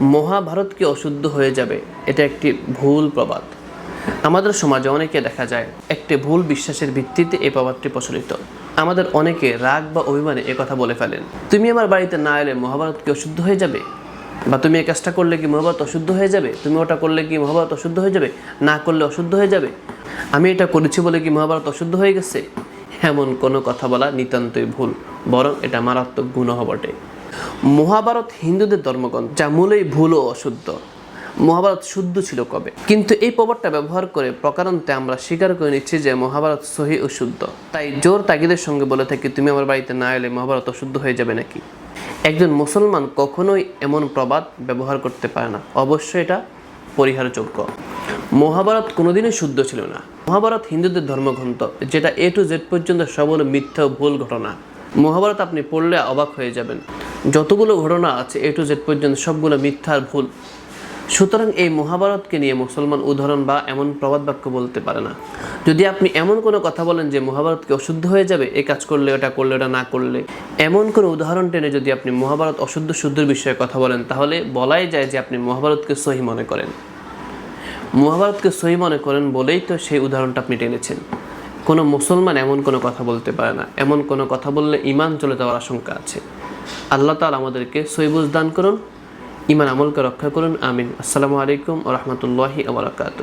মহাভারত কি অশুদ্ধ হয়ে যাবে, এটা একটি ভুল প্রবাদ। আমাদের সমাজে অনেকে দেখা যায়, একটি ভুল বিশ্বাসের ভিত্তিতে এই প্রবাদটি প্রচলিত। আমাদের অনেকে রাগ বা অভিমানে কথা বলে ফেলেন, তুমি আমার বাড়িতে না এলে মহাভারত কি অশুদ্ধ হয়ে যাবে? বা তুমি এই কাজটা করলে কি মহাভারত অশুদ্ধ হয়ে যাবে? তুমি ওটা করলে কি মহাভারত অশুদ্ধ হয়ে যাবে? না করলে অশুদ্ধ হয়ে যাবে? আমি এটা করেছি বলে কি মহাভারত অশুদ্ধ হয়ে গেছে? এমন কোনো কথা বলা নিতান্তই ভুল, বরং এটা মারাত্মক গুণহ বটে। মহাভারত হিন্দুদের ধর্মগ্রন্থ, যা মূলেই ভুল ও অশুদ্ধ। মহাভারত শুদ্ধ ছিল কবে? কিন্তু এই প্রবাদটা ব্যবহার করে প্রকারান্তে আমরা স্বীকার করে নিচ্ছি যে মহাভারত সহি ও শুদ্ধ। তাই জোর তাগিদের সঙ্গে বলে থাকি, তুমি আমার বাড়িতে না এলে মহাভারত অশুদ্ধ হয়ে যাবে নাকি? একজন মুসলমান কখনোই এমন প্রবাদ ব্যবহার করতে পারে না। অবশ্যই এটা পরিহারযোগ্য। মহাভারত কোনোদিনই শুদ্ধ ছিল না। মহাভারত হিন্দুদের ধর্মগ্রন্থ, যেটা এ টু জেড পর্যন্ত সব হলো মিথ্যা ভুল ঘটনা। মহাভারত আপনি পড়লে অবাক হয়ে যাবেন। যতগুলো ঘটনা আছে এ টু জেড পর্যন্ত সবগুলো মিথ্যার ভুল। সুতরাং এই মহাভারতকে নিয়ে মুসলমান উদাহরণ বা এমন প্রবাদ বাক্য বলতে পারে না। যদি আপনি এমন কোনো কথা বলেন যে মহাভারতকে অশুদ্ধ হয়ে যাবে এই কাজ করলে, ওটা করলে, ওটা না করলে, এমন কোনো উদাহরণ টেনে যদি আপনি মহাভারত অশুদ্ধ শুদ্ধের বিষয়ে কথা বলেন, তাহলে বলাই যায় যে আপনি মহাভারতকে সহি মনে করেন। মহাভারতকে সহি মনে করেন বলেই তো সেই উদাহরণটা আপনি টেনেছেন। কোনো মুসলমান এমন কোনো কথা বলতে পারে না। এমন কোনো কথা বললে ইমান চলে যাওয়ার আশঙ্কা আছে। আল্লাহ তালা আমাদেরকে সৈবুজ দান করুন ইমান আমলকে রক্ষা করুন, আমিন। আসসালামু আলাইকুম রহমতুল্লাহি আবরাকাত